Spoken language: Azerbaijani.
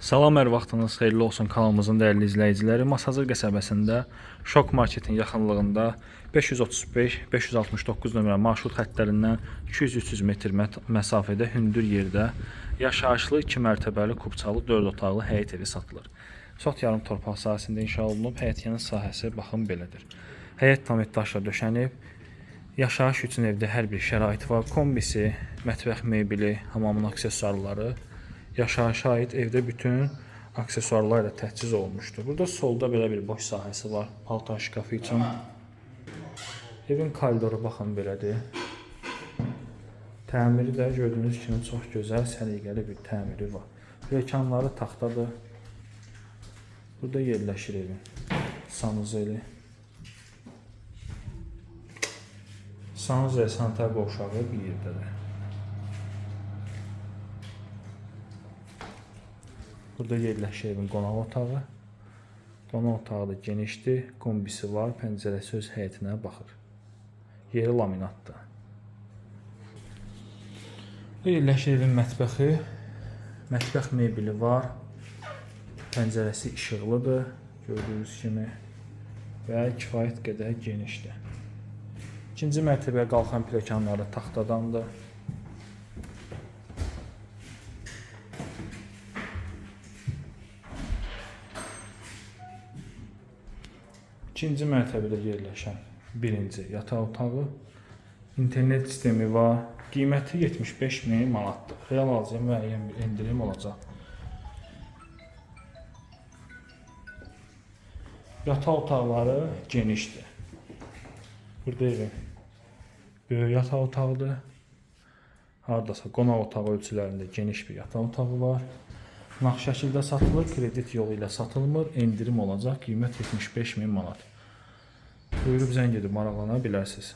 Salam, hər vaxtınız xeyirli olsun kanalımızın dəyərli izləyiciləri. Masazır qəsəbəsində Şok Marketin yaxınlığında 535-569 nömrə marşrut xəttlərindən 200-300 metr məsafədə hündür yerdə yaşayışlı 2 mərtəbəli kubçalı 4 otaqlı həyət evi satılır. Sot yarım torpaq sahəsində inşa olunub, həyətyanın sahəsi baxın belədir. Həyət tam daşla döşənib, Yaşayış üçün evdə hər bir şərait var. Kombisi, mətbəx mebeli, hamamın aksesuarları, yaşayışa aid evdə bütün aksesuarlar ilə təchiz olunmuşdur. Burada solda belə bir boş sahəsi var, paltar şkafı üçün. Evin koridoru baxın belədir. Təmiri də gördüyünüz kimi çox gözəl, səliqəli bir təmiri var. Pilləkənləri taxtadır. Burada yerləşir evin sanuzeli. Sanuzel sanitar qovşağı bir yerdədir. Burada yerləşir evin qonaq otağı. Qonaq otağı da genişdir, kombisi var, pəncərəsi öz həyətinə baxır. Yeri laminatdır. Burada yerləşir evin mətbəxi. Mətbəx mebeli var. Pəncərəsi işıqlıdır, gördüyünüz kimi və kifayət qədər genişdir. İkinci mərtəbəyə qalxan pilləkənləri taxtadandır. İkinci mərtəbədə yerləşən birinci yataq otağı. İnternet sistemi var. Qiyməti 75 min manatdır. Real alıcıya müəyyən bir endirim olacaq. Yataq otaqları genişdir. Burada evin böyük yataq otağıdır. Hardasa qonaq otağı ölçülərində geniş bir yataq otağı var. Nağd şəkildə satılır, kredit yolu ilə satılmır, endirim olacaq. Qiymət 75 min manat. Buyurub zəng edib maraqlana bilərsiniz.